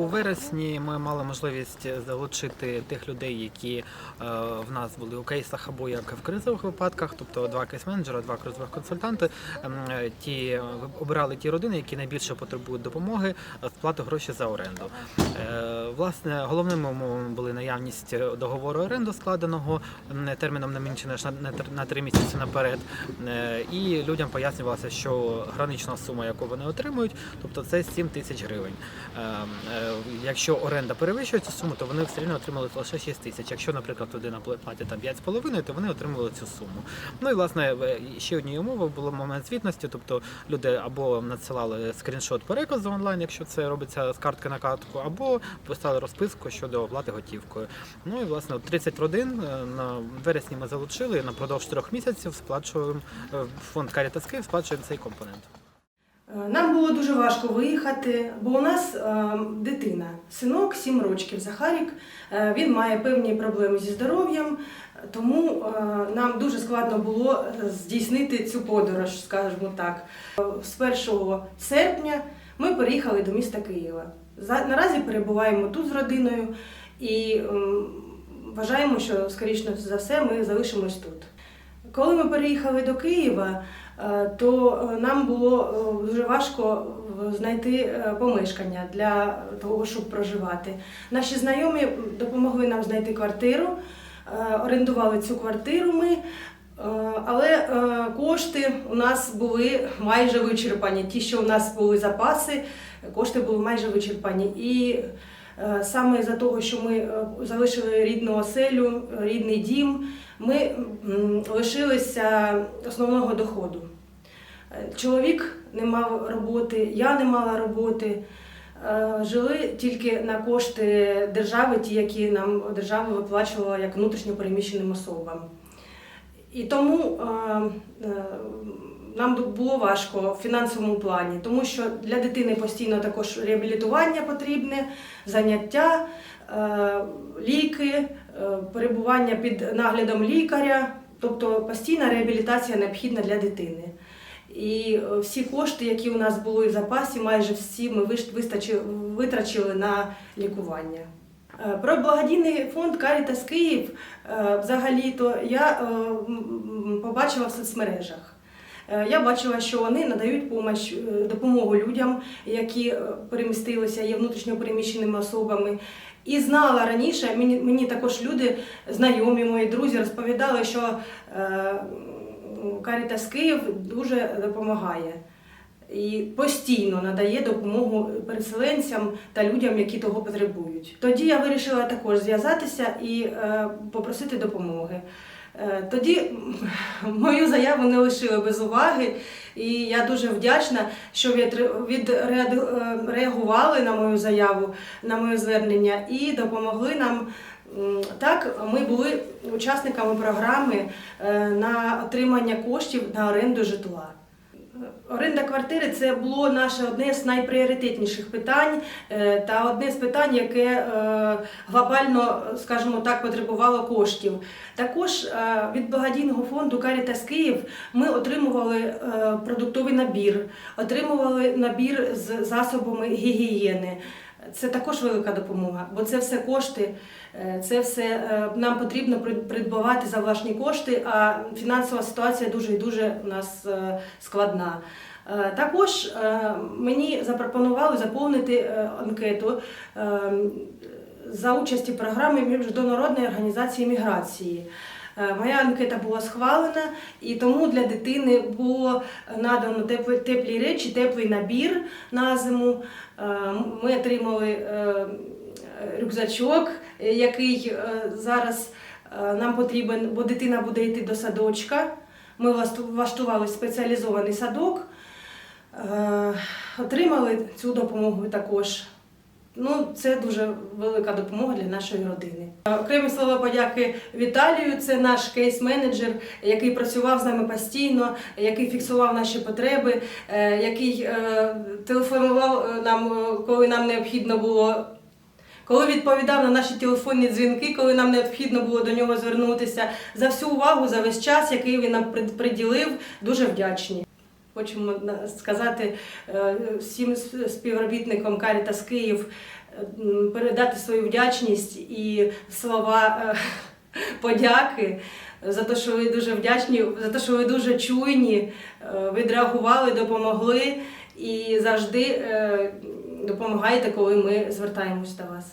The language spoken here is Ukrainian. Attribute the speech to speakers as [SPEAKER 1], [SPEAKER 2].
[SPEAKER 1] У вересні ми мали можливість залучити тих людей, які е, в нас були у кейсах або як в кризових випадках, тобто два кейс-менеджера, два кризових консультанти. Ем, е, Ті е, обирали ті родини, які найбільше потребують допомоги е, сплати гроші за оренду. Е, Власне, головними умовами були наявність договору оренду складеного терміном не менше на- три місяці наперед. Е, І людям пояснювалося, що гранична сума, яку вони отримують, тобто це 7 тисяч гривень. Якщо оренда перевищує цю суму, то вони все одно отримали лише 6 тисяч. Якщо, наприклад, людина платить там 5,5, то вони отримували цю суму. Ну і власне ще однією умовою було момент звітності, тобто люди або надсилали скріншот переказу онлайн, якщо це робиться з картки на картку, або писали розписку щодо оплати готівкою. Ну і власне 30 родин е, на вересні ми залучили і напродовж трьох місяців сплачуємо е, фонд Caritas Київ сплачуємо цей компонент.
[SPEAKER 2] Е, Нам було дуже важко виїхати, бо у нас е, дитина, синок 7 років, Захарік. Е, він має певні проблеми зі здоров'ям, тому нам дуже складно було здійснити цю подорож, скажімо так. З 1 серпня ми переїхали до міста Києва. За- Наразі перебуваємо тут з родиною і вважаємо, що скоріше за все ми залишимось тут. Коли ми переїхали до Києва, е, то е, нам було е, дуже важко знайти помешкання для того, щоб проживати. Наші знайомі допомогли нам знайти квартиру, орендували цю квартиру ми. Але кошти у нас були майже вичерпані. Ті, що у нас були запаси, кошти були майже вичерпані. І саме за того, що ми е, залишили рідну оселю, рідний дім, ми лишилися основного доходу. Е, Чоловік не мав роботи, я не мала роботи. Е, Жили тільки на кошти держави, ті, які нам держава виплачувала як внутрішньо переміщеним особам. І тому е, е, нам було важко в фінансовому плані, тому що для дитини постійно також реабілітування потрібне, заняття, е, ліки, е, перебування під наглядом лікаря, тобто постійна реабілітація необхідна для дитини. І е, всі кошти, які у нас були в запасі, майже всі ми витрачили на лікування. Про благодійний фонд Caritas Київ взагалі-то я побачила в соцмережах. Е, Я бачила, що вони надають помощ, е, допомогу людям, які е, перемістилися, є внутрішньо переміщеними особами. І знала раніше, мені, мені також люди, знайомі мої друзі, розповідали, що Caritas Київ дуже допомагає і постійно надає допомогу переселенцям та людям, які того потребують. Тоді я вирішила також зв'язатися і попросити допомоги. Е, Тоді мою заяву не лишили без уваги, і я дуже вдячна, що відреагували на мою заяву, на моє звернення і допомогли нам. Так, ми були учасниками програми е, на отримання коштів на оренду житла. Оренда квартири це було наше одне з найпріоритетніших питань е, та одне з питань, яке е, глобально, скажімо так, потребувало коштів. Також е, від благодійного фонду Карітас Київ ми отримували продуктовий набір, отримували набір з засобами гігієни. Це також велика допомога, бо це все кошти, е, це все е, нам потрібно прид- придбавати за власні кошти, а фінансова ситуація дуже і дуже у нас е, складна. Також мені запропонували заповнити анкету за участі програми Міжнародної організації міграції. Е, Моя анкета була схвалена, і тому для дитини було надано теплі, речі, теплий набір на зиму. Е, Ми отримали е, рюкзачок, який зараз нам потрібен, бо дитина буде йти до садочка. Ми влашту- влаштували спеціалізований садок, отримали цю допомогу також. Ну, це дуже велика допомога для нашої родини. Окремі слова подяки Віталію. Це наш кейс-менеджер, який працював з нами постійно, який фіксував наші потреби, е, який е, телефонував е, нам, коли нам необхідно було. Коли відповідав на наші телефонні дзвінки, коли нам необхідно було до нього звернутися, за всю увагу, за весь час, який він нам приділив, дуже вдячні. Хочемо сказати е, всім співробітникам Caritas Київ передати свою вдячність і слова е, подяки за те, що ви дуже вдячні, за те, що ви дуже чуйні, е, відреагували, допомогли і завжди е, допомагаєте, коли ми звертаємось до вас.